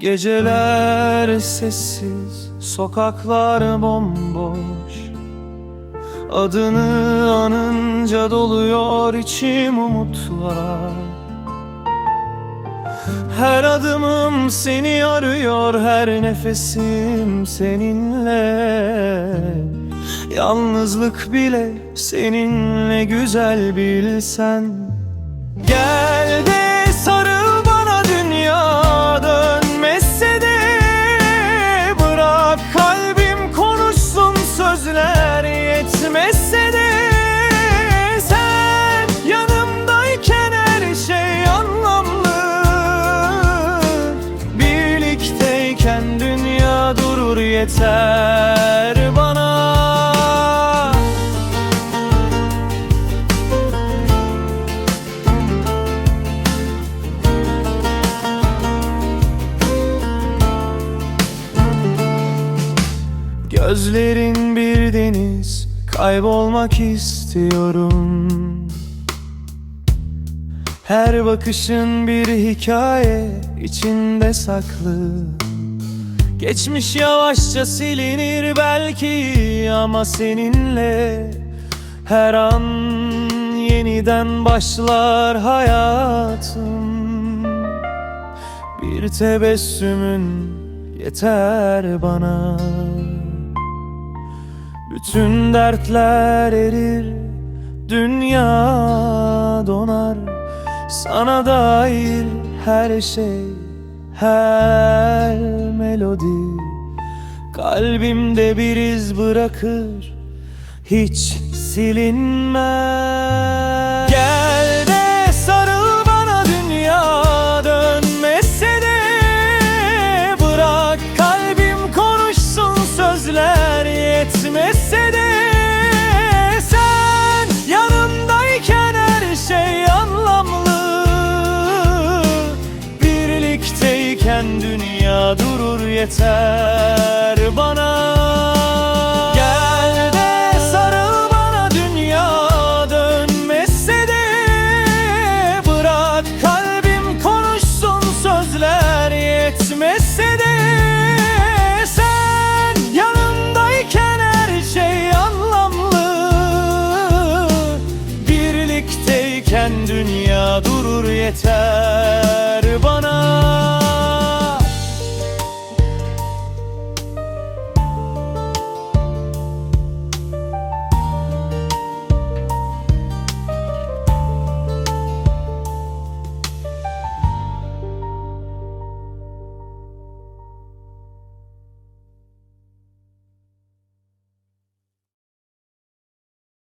Geceler sessiz, sokaklar bomboş. Adını anınca doluyor içim umutla Her adımım seni arıyor, her nefesim seninle. Yalnızlık bile seninle güzel bilsen. Gel de yeter bana. Gözlerin bir deniz Kaybolmak istiyorum. Her bakışın bir hikaye içinde saklı Geçmiş yavaşça silinir belki ama seninle Her an yeniden başlar hayatım. Bir tebessümün yeter bana. Bütün dertler erir, dünya donar. Sana dair her şey, her melodi Kalbimde bir iz bırakır, hiç silinmez durur yeter bana. Gel de sarıl bana dünya dönmese de Bırak kalbim konuşsun sözler yetmese de. Sen yanımdayken her şey anlamlı. Birlikteyken dünya durur yeter